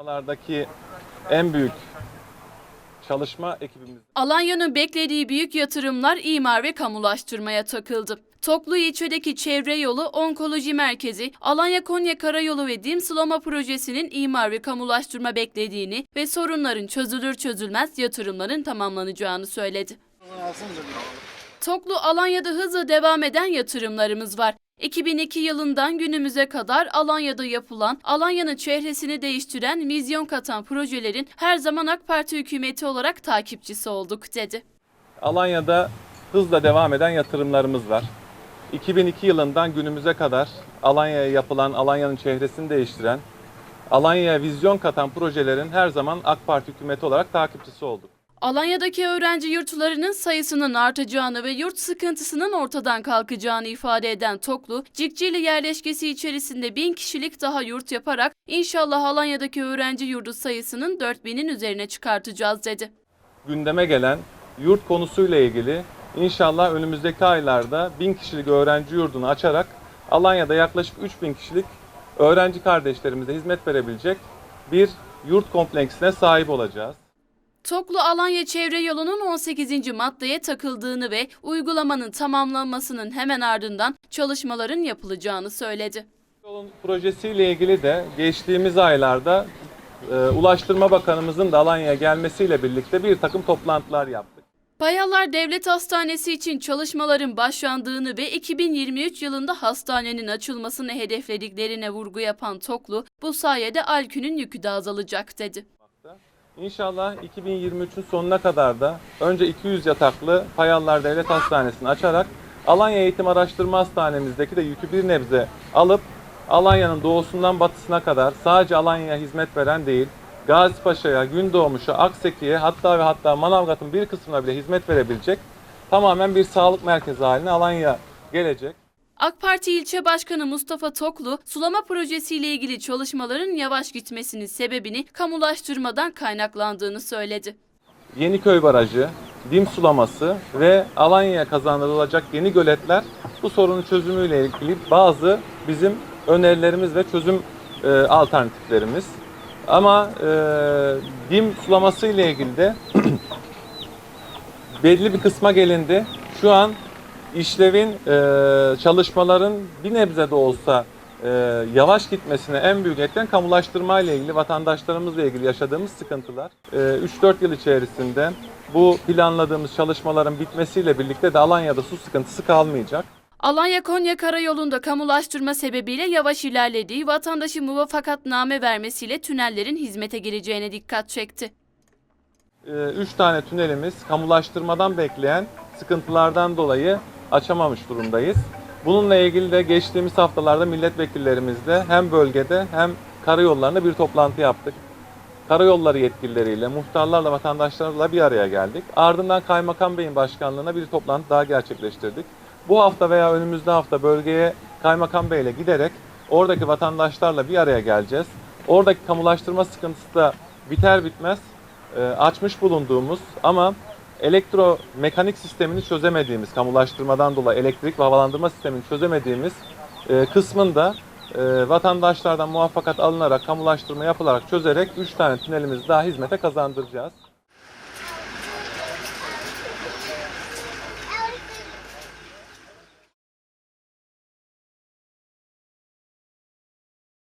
Çalışmalardaki en büyük çalışma ekibimiz Alanya'nın beklediği büyük yatırımlar imar ve kamulaştırmaya takıldı. Toklu ilçedeki çevre yolu, onkoloji merkezi, Alanya Konya Karayolu ve Dim Sulama projesinin imar ve kamulaştırma beklediğini ve sorunların çözülür çözülmez yatırımların tamamlanacağını söyledi. Toklu Alanya'da hızla devam eden yatırımlarımız var. 2002 yılından günümüze kadar Alanya'da yapılan, Alanya'nın çehresini değiştiren, vizyon katan projelerin her zaman AK Parti hükümeti olarak takipçisi olduk dedi. Alanya'da hızla devam eden yatırımlarımız var. 2002 yılından günümüze kadar Alanya'ya yapılan, Alanya'nın çehresini değiştiren, Alanya'ya vizyon katan projelerin her zaman AK Parti hükümeti olarak takipçisi olduk. Alanya'daki öğrenci yurtlarının sayısının artacağını ve yurt sıkıntısının ortadan kalkacağını ifade eden Toklu, Cikcili yerleşkesi içerisinde bin kişilik daha yurt yaparak inşallah Alanya'daki öğrenci yurdu sayısının 4000'in üzerine çıkartacağız dedi. gündeme gelen yurt konusuyla ilgili inşallah önümüzdeki aylarda 1000 kişilik öğrenci yurdunu açarak Alanya'da yaklaşık 3000 kişilik öğrenci kardeşlerimize hizmet verebilecek bir yurt kompleksine sahip olacağız. Toklu Alanya Çevre Yolu'nun 18. maddeye takıldığını ve uygulamanın tamamlanmasının hemen ardından çalışmaların yapılacağını söyledi. Yolun projesiyle ilgili de geçtiğimiz aylarda e, Ulaştırma Bakanımızın da Alanya'ya gelmesiyle birlikte bir takım toplantılar yaptık. Payallar Devlet Hastanesi için çalışmaların başlandığını ve 2023 yılında hastanenin açılmasını hedeflediklerine vurgu yapan Toklu, bu sayede Alkü'nün yükü de azalacak dedi. İnşallah 2023'ün sonuna kadar da önce 200 yataklı Payallar Devlet Hastanesi'ni açarak Alanya Eğitim Araştırma Hastanemizdeki de yükü bir nebze alıp Alanya'nın doğusundan batısına kadar sadece Alanya'ya hizmet veren değil, Gazipaşa'ya, Gündoğmuş'a, Akseki'ye hatta ve hatta Manavgat'ın bir kısmına bile hizmet verebilecek tamamen bir sağlık merkezi haline Alanya gelecek. AK Parti ilçe başkanı Mustafa Toklu, sulama projesiyle ilgili çalışmaların yavaş gitmesinin sebebini kamulaştırmadan kaynaklandığını söyledi. Yeniköy Barajı, dim sulaması ve Alanya'ya kazandırılacak yeni göletler bu sorunun çözümüyle ilgili bazı bizim önerilerimiz ve çözüm e, alternatiflerimiz. Ama e, dim sulaması ile ilgili de belli bir kısma gelindi. Şu an işlevin, e, çalışmaların bir nebze de olsa e, yavaş gitmesine en büyük etken kamulaştırma ile ilgili vatandaşlarımızla ilgili yaşadığımız sıkıntılar. E, 3-4 yıl içerisinde bu planladığımız çalışmaların bitmesiyle birlikte de Alanya'da su sıkıntısı kalmayacak. Alanya Konya Karayolu'nda kamulaştırma sebebiyle yavaş ilerlediği vatandaşı muvaffakatname vermesiyle tünellerin hizmete gireceğine dikkat çekti. 3 Ee, tane tünelimiz kamulaştırmadan bekleyen sıkıntılardan dolayı açamamış durumdayız. Bununla ilgili de geçtiğimiz haftalarda milletvekillerimizle hem bölgede hem karayollarında bir toplantı yaptık. Karayolları yetkilileriyle, muhtarlarla, vatandaşlarla bir araya geldik. Ardından Kaymakam Bey'in başkanlığına bir toplantı daha gerçekleştirdik. Bu hafta veya önümüzde hafta bölgeye Kaymakam Bey'le giderek oradaki vatandaşlarla bir araya geleceğiz. Oradaki kamulaştırma sıkıntısı da biter bitmez e, açmış bulunduğumuz ama elektromekanik sistemini çözemediğimiz, kamulaştırmadan dolayı elektrik ve havalandırma sistemini çözemediğimiz e, kısmında e, vatandaşlardan muvaffakat alınarak, kamulaştırma yapılarak çözerek 3 tane tünelimizi daha hizmete kazandıracağız.